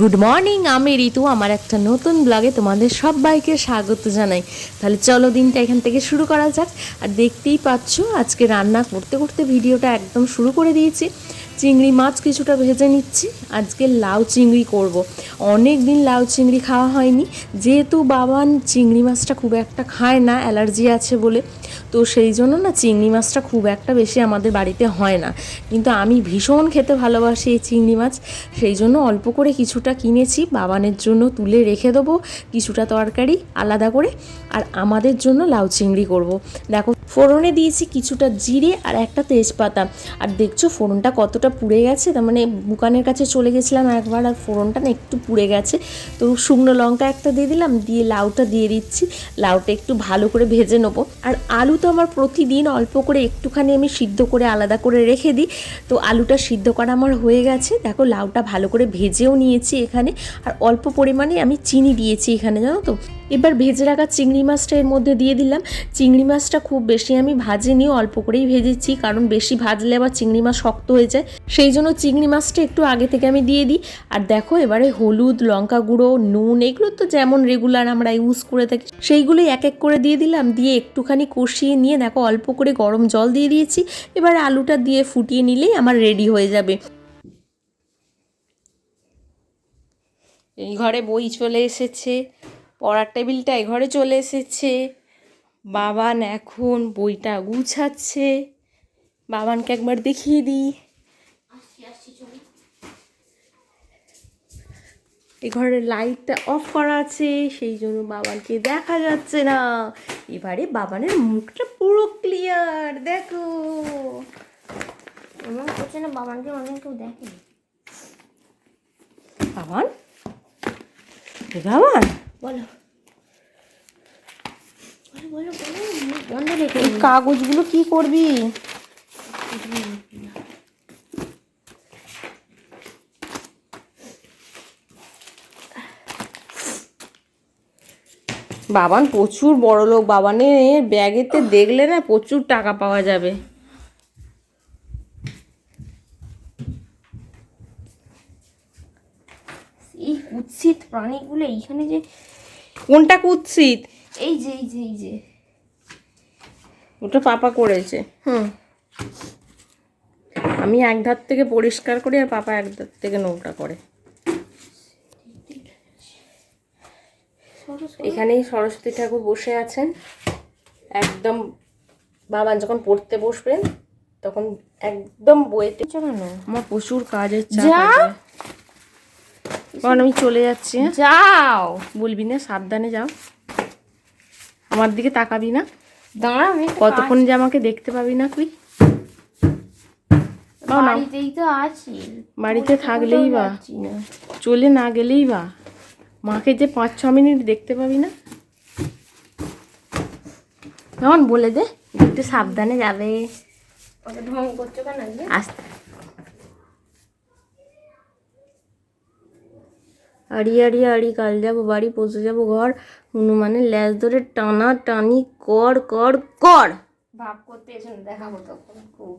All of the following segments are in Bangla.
গুড মর্নিং আমি ঋতু। আমার একটা নতুন ব্লগে তোমাদের সবাইকে স্বাগত জানাই। তাহলে চলো দিনটা এখান থেকে শুরু করা যাক। আর দেখতেই পাচ্ছ, আজকে রান্না করতে করতে ভিডিওটা একদম শুরু করে দিয়েছি। চিংড়ি মাছ কিছুটা ভেজে নিচ্ছি। আজকে লাউ চিংড়ি করব। অনেক দিন লাউ চিংড়ি খাওয়া হয়নি। যেহেতু বাবান চিংড়ি মাছটা খুব একটা খায় না, অ্যালার্জি আছে বলে, তো সেই জন্য না চিংড়ি মাছটা খুব একটা বেশি আমাদের বাড়িতে হয় না। কিন্তু আমি ভীষণ খেতে ভালোবাসি এই চিংড়ি মাছ। সেই জন্য অল্প করে কিছুটা কিনেছি। বাবানের জন্য তুলে রেখে দেবো। কিছুটা তরকারি আলাদা করে। আর আমাদের জন্য লাউ চিংড়ি করব। দেখো ফোড়নে দিয়েছি কিছুটা জিরে আর একটা তেজপাতা। আর দেখছ, ফোড়নটা কতটা পুড়ে গেছে, তার মানে বুকানের কাছে চলে গেছিলাম একবার আর ফোড়নটা না একটু পুড়ে গেছে। তো শুকনো লঙ্কা একটা দিয়ে দিলাম, দিয়ে লাউটা দিয়ে দিচ্ছি। লাউটা একটু ভালো করে ভেজে নেব। আর আলু তো আমার প্রতিদিন অল্প করে একটুখানি আমি সিদ্ধ করে আলাদা করে রেখে দিই। তো আলুটা সিদ্ধ করা আমার হয়ে গেছে। দেখো, লাউটা ভালো করে ভেজেও নিয়েছি এখানে। আর অল্প পরিমাণে আমি চিনি দিয়েছি এখানে, জানো তো? এবার ভেজে রাখা চিংড়ি মাছটা এর মধ্যে দিয়ে দিলাম। চিংড়ি মাছটা খুব বেশি আমি ভাজিনি, অল্প করেই ভেজেছি, কারণ বেশি ভাজলে আবার চিংড়ি মাছ শক্ত হয়ে যায়। সেই জন্য চিংড়ি মাছটা একটু আগে থেকে আমি দিয়ে দিই। আর দেখো এবারে হলুদ, লঙ্কা গুঁড়ো, নুন, এগুলো তো যেমন রেগুলার আমরা ইউজ করে থাকি, সেইগুলোই এক এক করে দিয়ে দিলাম। দিয়ে একটুখানি কষিয়ে নিয়ে দেখো অল্প করে গরম জল দিয়ে দিয়েছি। এবার আলুটা দিয়ে ফুটিয়ে নিলেই আমার রেডি হয়ে যাবে। এই ঘরে বই চলে এসেছে। পড়ার টেবিলটা ঘরে চলে এসেছে। বাবান এখন বইটা গুছাচ্ছে। বাবানকে একবার দেখিয়ে দিই। এ ঘরের লাইটটা অফ করা আছে সেই জন্য বাবানকে দেখা যাচ্ছে না। এবারে বাবানের মুখটা পুরো ক্লিয়ার দেখো। এমন করছে না বাবানকে অনেক কেউ দেখে। বাবান? বাবান? বলো। কাগজগুলো কি করবি? বাবান, প্রচুর বড় লোক। বাবানের ব্যাগেতে দেখলে না প্রচুর টাকা পাওয়া যাবে। এই কুৎসিত প্রাণীগুলো এইখানে যে কোনটা কুৎসিত? এই যে এই যে এই যে। ওটা পাপা করেছে। হুম। আমি এক ধার থেকে পরিষ্কার করি আর পাপা এক ধার থেকে নোংরা করে। এখানেই সরস্বতী ঠাকুর বসে আছেন। একদম বাবা যখন পড়তে বসবেন তখন একদম বইতে চালানো আমার প্রচুর কাজের চাপ যা। আছে। কারণ আমি চলে যাচ্ছি হ্যাঁ? যাও। বলবি না সাবধানে যাও। আমার দিকে তাকাবি না। দাঁড়া আমি কতক্ষণ যে আমাকে দেখতে পাবি না তুই। বাড়িতেই তো আছি। বাড়িতে থাকলেই বা। চলে না গেলেই বা। মাকে যে পাঁচ ছ মিনিট দেখতে পাবি না। কেমন বলে দে একটু সাবধানে যাবে? আস্তে। আড়ি আড়ি আড়ি কাল যাব বাড়ি পৌঁছে যাব ঘর। হনুমানের ল্যাজ ধরে টানা টানি কর কর কর। ভাব করতে এসে দেখাবো তখন খুব।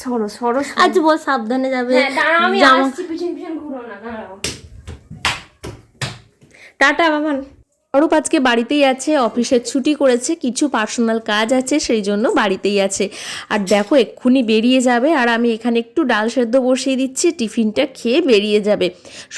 সরো সরো সরো। আচ্ছা বল সাবধানে যাবে। হ্যাঁ আমি আসছি পিছন পিছন ঘুরো না দাঁড়াও। টাটা বাবান অরূপ আজকে বাড়িতেই আছে অফিসের ছুটি করেছে, কিছু পার্সোনাল কাজ আছে, সেই জন্য বাড়িতেই আছে। আর দেখো, এক্ষুনি বেরিয়ে যাবে, আর আমি এখানে একটু ডাল সেদ্ধ বসিয়ে দিচ্ছি, টিফিনটা খেয়ে বেরিয়ে যাবে।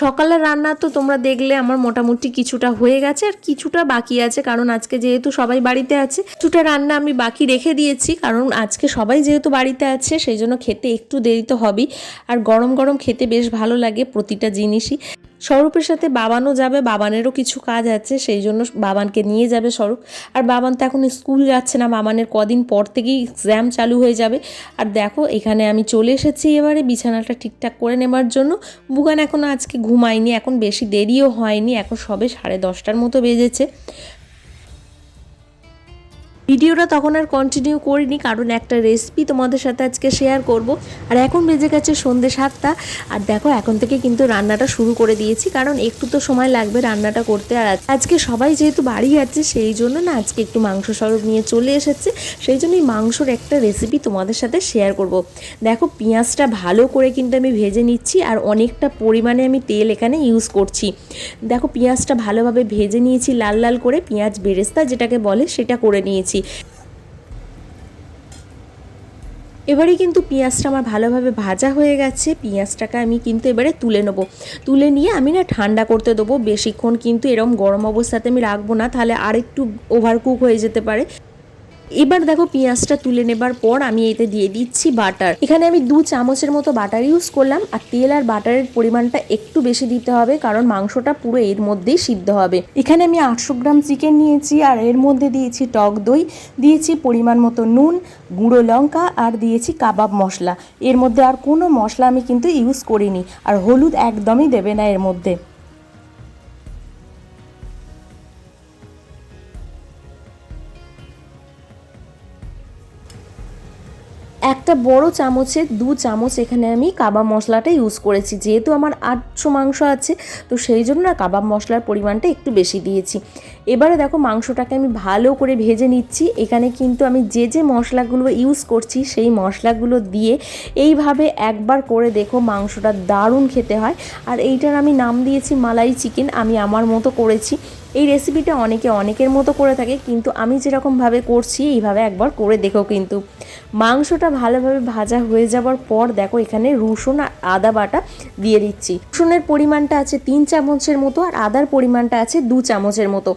সকালের রান্না তো তোমরা দেখলে, আমার মোটামুটি কিছুটা হয়ে গেছে, আর কিছুটা বাকি আছে, কারণ আজকে যেহেতু সবাই বাড়িতে আছে, কিছুটা রান্না আমি বাকি রেখে দিয়েছি, কারণ আজকে সবাই যেহেতু বাড়িতে আছে, সেই জন্য খেতে একটু দেরি তো হবেই। আর গরম গরম খেতে বেশ ভালো লাগে প্রতিটা জিনিসই। স্বরূপের সাথে বাবানও যাবে, বাবানেরও কিছু কাজ আছে, সেই জন্য বাবানকে নিয়ে যাবে স্বরূপ। আর বাবান তো এখন স্কুল যাচ্ছে না, বাবানের কদিন পর থেকেই এক্সাম চালু হয়ে যাবে। আর দেখো, এখানে আমি চলে এসেছি এবারে, বিছানাটা ঠিকঠাক করে নেবার জন্য। বুগান এখন আজকে ঘুমায়নি, এখন বেশি দেরিও হয়নি, এখন সবে সাড়ে দশটার মতো বেজেছে। ভিডিওটা তখন আর কন্টিনিউ করিনি, কারণ একটা রেসিপি তোমাদের সাথে আজকে শেয়ার করব। আর এখন বেজে গেছে সন্ধ্যে সাতটা, আর দেখো এখন থেকে কিন্তু রান্নাটা শুরু করে দিয়েছি, কারণ একটু তো সময় লাগবে রান্নাটা করতে আর আজকে সবাই যেহেতু বাড়ি আছে, সেই জন্য না আজকে একটু মাংস সরব নিয়ে চলে এসেছে, সেই জন্য এই মাংসর একটা রেসিপি তোমাদের সাথে শেয়ার করব। দেখো পেঁয়াজটা ভালো করে কিন্তু আমি ভেজে নিচ্ছি, আর অনেকটা পরিমাণে আমি তেল এখানে ইউজ করছি। দেখো পেঁয়াজটা ভালোভাবে ভেজে নিয়েছি, লাল লাল করে পেঁয়াজ বেরেস্তা যেটাকে বলে সেটা করে নিয়েছি। এবারে কিন্তু পেঁয়াজটা আমার ভালোভাবে ভাজা হয়ে গেছে। পেঁয়াজটাকে আমি কিন্তু এবারে তুলে নেব। তুলে নিয়ে আমি না ঠান্ডা করতে দেবো। বেশিক্ষণ কিন্তু এরকম গরম অবস্থাতে আমি রাখব না। তাহলে আরেকটু ওভারকুক হয়ে যেতে পারে। এবার দেখো পেঁয়াজটা তুলে নেবার পর আমি এতে দিয়ে দিচ্ছি বাটার। এখানে আমি দু চামচের মতো বাটার ইউজ করলাম, আর তেল আর বাটারের পরিমাণটা একটু বেশি দিতে হবে, কারণ মাংসটা পুরো এর মধ্যেই সিদ্ধ হবে। এখানে আমি আটশো গ্রাম চিকেন নিয়েছি, আর এর মধ্যে দিয়েছি টক দই, দিয়েছি পরিমাণ মতো নুন, গুঁড়ো লঙ্কা, আর দিয়েছি কাবাব মশলা। এর মধ্যে আর কোনো মশলা আমি কিন্তু ইউজ করিনি, আর হলুদ একদমই দেবে না এর মধ্যে। একটা বড় চামচে, দু চামচ এখানে আমি কাবাব মশলাটা ইউজ করেছি। যেহেতু আমার আটশো মাংস আছে, তো সেই জন্য না কাবাব মশলার পরিমাণটা একটু বেশি দিয়েছি। এবারে দেখো মাংসটাকে আমি ভালো করে ভেজে নিচ্ছি। এখানে কিন্তু আমি যে যে মশলাগুলো ইউজ করছি, সেই মশলাগুলো দিয়ে এইভাবে একবার করে দেখো মাংসটা দারুণ খেতে হয়। আর এইটার আমি নাম দিয়েছি মালাই চিকেন, আমি আমার মতো করেছি। এই রেসিপিটা অনেকে অনেকের মতো করে থাকে, কিন্তু আমি যেরকমভাবে করছি, এইভাবে একবার করে দেখো কিন্তু। মাংসটা ভালোভাবে ভাজা হয়ে যাওয়ার পর দেখো এখানে রসুন আর আদা বাটা দিয়ে দিচ্ছি। রসুনের পরিমাণটা আছে তিন চামচের মতো আর আদার পরিমাণটা আছে দু চামচের মতো।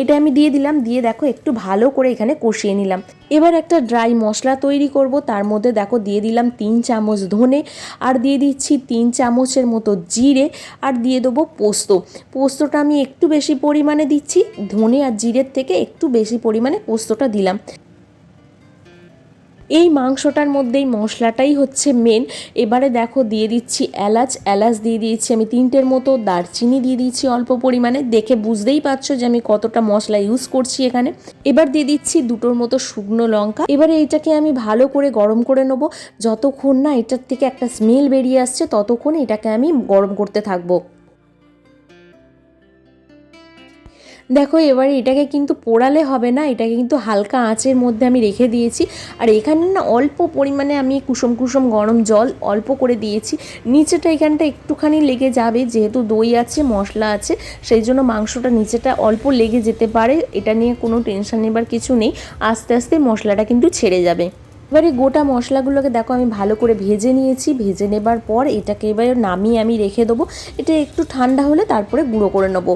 এটা আমি দিয়ে দিলাম, দিয়ে দেখো একটু ভালো করে এখানে কষিয়ে নিলাম। এবার একটা ড্রাই মশলা তৈরি করব। তার মধ্যে দেখো দিয়ে দিলাম তিন চামচ ধনে, আর দিয়ে দিচ্ছি তিন চামচের মতো জিরে, আর দিয়ে দেবো পোস্ত। পোস্তটা আমি একটু বেশি পরিমাণে দিচ্ছি, ধনে আর জিরের থেকে একটু বেশি পরিমাণে পোস্তটা দিলাম। এই মাংসটার মধ্যেই মশলাটাই হচ্ছে মেন এবারে দেখো, দিয়ে দিচ্ছি এলাচ। এলাচ দিয়ে দিয়েছি আমি তিনটের মতো। দারচিনি দিয়ে দিয়েছি অল্প পরিমাণে। দেখে বুঝতেই পারছ যে আমি কতটা মশলা ইউজ করছি এখানে। এবার দিয়ে দিচ্ছি দুটোর মতো শুকনো লঙ্কা। এবারে এইটাকে আমি ভালো করে গরম করে নেব। যতক্ষণ না এটার থেকে একটা স্মেল বেরিয়ে আসছে, ততক্ষণ এটাকে আমি গরম করতে থাকব। দেখো এবারে এটাকে কিন্তু পোড়ালে হবে না, এটাকে কিন্তু হালকা আঁচের মধ্যে আমি রেখে দিয়েছি। আর এখানে না অল্প পরিমাণে আমি কুসুম কুসুম গরম জল অল্প করে দিয়েছি। নিচেটা এখানটা একটুখানি লেগে যাবে, যেহেতু দই আছে, মশলা আছে, সেই জন্য মাংসটা নিচেটা অল্প লেগে যেতে পারে। এটা নিয়ে কোনো টেনশন নেবার কিছু নেই। আস্তে আস্তে মশলাটা কিন্তু ছেড়ে যাবে। এবারে গোটা মশলাগুলোকে দেখো আমি ভালো করে ভেজে নিয়েছি। ভেজে নেবার পর এটাকে এবার নামিয়ে আমি রেখে দেবো। এটা একটু ঠান্ডা হলে তারপরে গুঁড়ো করে নেব।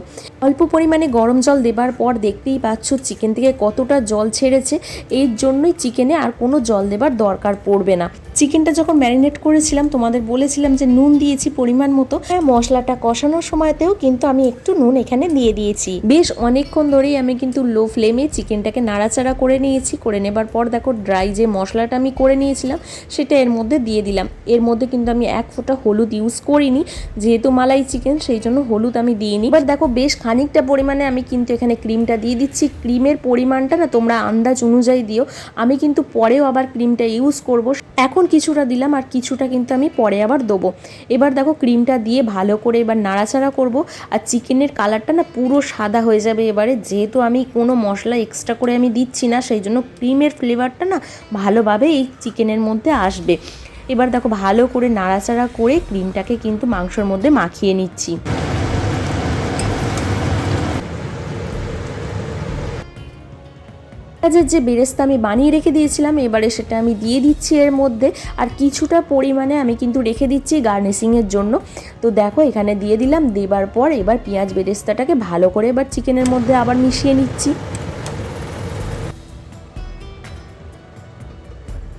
অল্প পরিমাণে গরম জল দেবার পর দেখতেই পাচ্ছ চিকেন থেকে কতটা জল ছেড়েছে। এর জন্যই চিকেনে আর কোনো জল দেবার দরকার পড়বে না। চিকেনটা যখন ম্যারিনেট করেছিলাম, তোমাদের বলেছিলাম যে নুন দিয়েছি পরিমাণ মতো। হ্যাঁ মশলাটা কষানোর সময়তেও কিন্তু আমি একটু নুন এখানে দিয়ে দিয়েছি। বেশ অনেকক্ষণ ধরেই আমি কিন্তু লো ফ্লেমে চিকেনটাকে নাড়াচাড়া করে নিয়েছি। করে নেবার পর দেখো ড্রাই যে মশলাটা আমি করে নিয়েছিলাম, সেটা এর মধ্যে দিয়ে দিলাম। এর মধ্যে কিন্তু আমি এক ফোঁটা হলুদ ইউজ করিনি। যেহেতু মালাই চিকেন, সেই জন্য হলুদ আমি দিইনি। এবার দেখো, বেশ খানিকটা পরিমাণে আমি কিন্তু এখানে ক্রিমটা দিয়ে দিচ্ছি। ক্রিমের পরিমাণটা না তোমরা আন্দাজ অনুযায়ী দিও। আমি কিন্তু পরেও আবার ক্রিমটা ইউজ করব। এখন কিছুটা দিলাম আর কিছুটা কিন্তু আমি পরে আবার দেবো। এবার দেখো ক্রিমটা দিয়ে ভালো করে এবার নাড়াচাড়া করব আর চিকেনের কালারটা না পুরো সাদা হয়ে যাবে এবারে। যেহেতু আমি কোনো মশলা এক্সট্রা করে আমি দিচ্ছি না, সেই জন্য ক্রিমের ফ্লেভারটা না ভালোভাবে এই চিকেনের মধ্যে আসবে। এবার দেখো ভালো করে নাড়াচাড়া করে ক্রিমটাকে কিন্তু মাংসর মধ্যে মাখিয়ে নিচ্ছি। পেঁয়াজের যে বেরেস্তা আমি বানিয়ে রেখে দিয়েছিলাম, এবারে সেটা আমি দিয়ে দিচ্ছি এর মধ্যে। আর কিছুটা পরিমাণে আমি কিন্তু রেখে দিচ্ছি গার্নিশিংয়ের জন্য। তো দেখো, এখানে দিয়ে দিলাম, দেবার পর এবার পেঁয়াজ বেরেস্তাটাকে ভালো করে এবার চিকেনের মধ্যে আবার মিশিয়ে নিচ্ছি।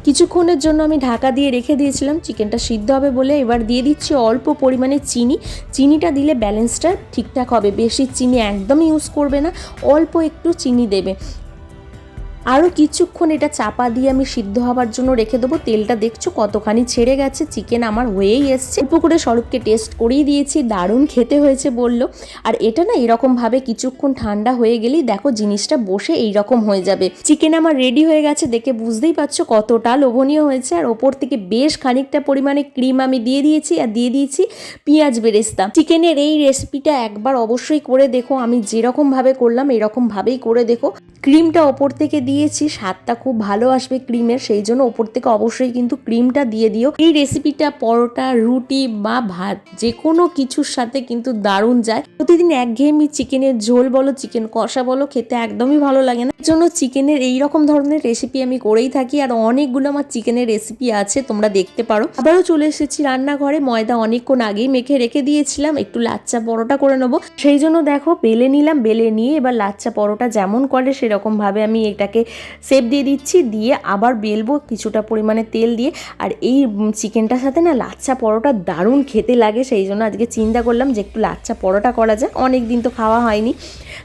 কিছুক্ষণের জন্য আমি ঢাকা দিয়ে রেখে দিয়েছিলাম, চিকেনটা সিদ্ধ হবে বলে এবার দিয়ে দিচ্ছি অল্প পরিমাণে চিনি। চিনিটা দিলে ব্যালেন্সটা ঠিকঠাক হবে, বেশি চিনি একদম ইউজ করবে না, অল্প একটু চিনি দেবে। আরও কিছুক্ষণ এটা চাপা দিয়ে আমি সিদ্ধ হওয়ার জন্য রেখে দেবো। তেলটা দেখছ কতখানি ছেড়ে গেছে? চিকেন আমার হয়েই এসছে। অল্প করে স্বরূপকে টেস্ট করেই দিয়েছি। দারুণ খেতে হয়েছে বলল। আর এটা না এরকমভাবে কিছুক্ষণ ঠান্ডা হয়ে গেলেই দেখো জিনিসটা বসে এই রকম হয়ে যাবে। চিকেন আমার রেডি হয়ে গেছে দেখে বুঝতেই পারছ কতটা লোভনীয় হয়েছে। আর ওপর থেকে বেশ খানিকটা পরিমাণে ক্রিম আমি দিয়ে দিয়েছি আর দিয়ে দিয়েছি পেঁয়াজ বেরেস্তা। চিকেনের এই রেসিপিটা একবার অবশ্যই করে দেখো। আমি যেরকমভাবে করলাম, এরকমভাবেই করে দেখো। ক্রিমটা ওপর থেকে দিয়েছি, স্বাদটা খুব ভালো আসবে ক্রিমের, সেই জন্য ওপর থেকে অবশ্যই কিন্তু ক্রিমটা দিয়ে দিও। এই রেসিপিটা পরোটা, রুটি বা ভাত যে কোনো কিছুর সাথে কিন্তু দারুণ যায়। প্রতিদিন একঘেয়েমি চিকেনের ঝোল বলো, চিকেন কষা বলো, খেতে একদমই ভালো লাগে না। জন্য চিকেনের এই রকম ধরনের রেসিপি আমি করেই থাকি, আর অনেকগুলো আমার চিকেনের রেসিপি আছে, তোমরা দেখতে পারো। আবারও চলে এসেছি রান্নাঘরে, ময়দা অনেকক্ষণ আগেই মেখে রেখে দিয়েছিলাম, একটু লাচ্চা পরোটা করে নেব। সেই জন্য দেখো, বেলে নিলাম, বেলে নিয়ে এবার লাচ্চা পরোটা যেমন করে সেরকম ভাবে আমি এটাকে সেপ দিয়ে দিচ্ছি, দিয়ে আবার বেলবো কিছুটা পরিমাণে তেল দিয়ে। আর এই চিকেনটার সাথে না লাচ্ছা পরোটা দারুণ খেতে লাগে, সেই জন্য আজকে চিন্তা করলাম যে একটু লাচ্ছা পরোটা করা যাক। অনেক দিন তো খাওয়া হয়নি।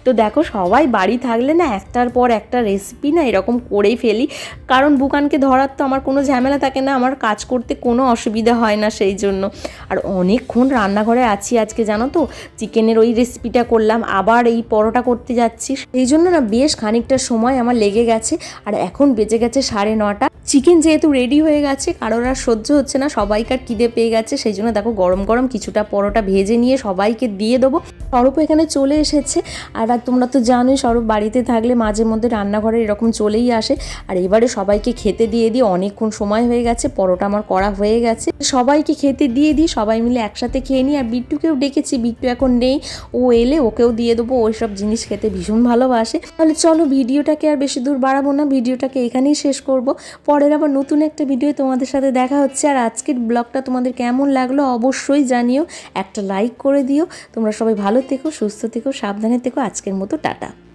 তো দেখো, সবাই বাড়ি থাকলে না একটার পর একটা রেসিপি না এরকম করেই ফেলি। কারণ বুকানকে ধরার তো আমার কোনো ঝামেলা থাকে না, আমার কাজ করতে কোনো অসুবিধা হয় না সেই জন্য। আর অনেকক্ষণ রান্নাঘরে আছি আজকে, জানো তো? চিকেনের ওই রেসিপিটা করলাম, আবার এই পরোটা করতে যাচ্ছি। সেই জন্য না বেশ খানিকটা সময় আমার লেগে গেছে। আর এখন বেজে গেছে সাড়ে নটা। চিকেন যেহেতু রেডি হয়ে গেছে, কারোর আর সহ্য হচ্ছে না, সবাইকার খিদে পেয়ে গেছে, সেই জন্য দেখো গরম গরম কিছুটা পরোটা ভেজে নিয়ে সবাইকে দিয়ে দেবো। সরূপ এখানে চলে এসেছে। আর তোমরা তো জানোই সরূপ বাড়িতে থাকলে মাঝে মধ্যে রান্নাঘরে এরকম চলেই আসে। আর এবারে সবাইকে খেতে দিয়ে দিয়ে অনেকক্ষণ সময় হয়ে গেছে, পরোটা আমার করা হয়ে গেছে। সবাইকে খেতে দিয়ে দিই, সবাই মিলে একসাথে খেয়ে নিই। আর বিট্টুকেও ডেকেছি, বিট্টু এখন নেই, ও এলে ওকেও দিয়ে দেবো ওই সব জিনিস খেতে ভীষণ ভালোবাসে। তাহলে চলো ভিডিওটাকে আর বেশি দূর বাড়াবো না, ভিডিওটাকে এখানেই শেষ করব। পরের আবার নতুন একটা ভিডিও তোমাদের সাথে দেখা হচ্ছে। আর আজকের ব্লগটা তোমাদের কেমন লাগল অবশ্যই জানিও। একটা লাইক করে দিও। তোমরা সবাই ভালো থেকো, সুস্থ থেকো, সাবধানে থেকো। আজকের মতো, টাটা।